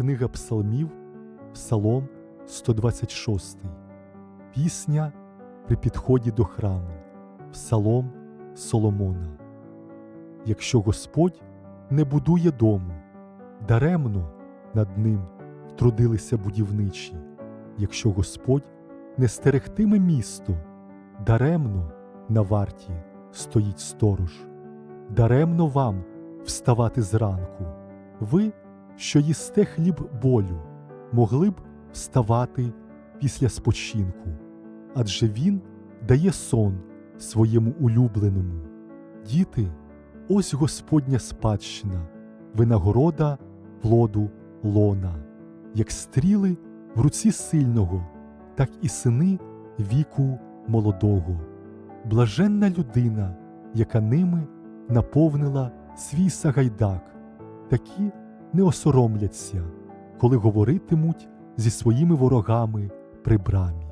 книга Псалмів, Псалом 126, Пісня при підході до храму, Псалом Соломона. Якщо Господь не будує дому, даремно над ним трудилися будівничі, якщо Господь не стерегтиме місто, даремно на варті стоїть сторож, даремно вам вставати зранку. Ви, що їсте хліб болю, могли б вставати після спочинку, адже він дає сон своєму улюбленому. Діти, ось Господня спадщина, винагорода плоду лона, як стріли в руці сильного, так і сини віку молодого. Блаженна людина, яка ними наповнила свій сагайдак, такі не осоромляться, коли говоритимуть зі своїми ворогами при брамі.